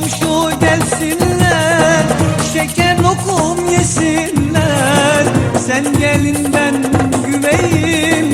komşu gelsinler Şeker lokum yesinler. Sen gelinden güveyim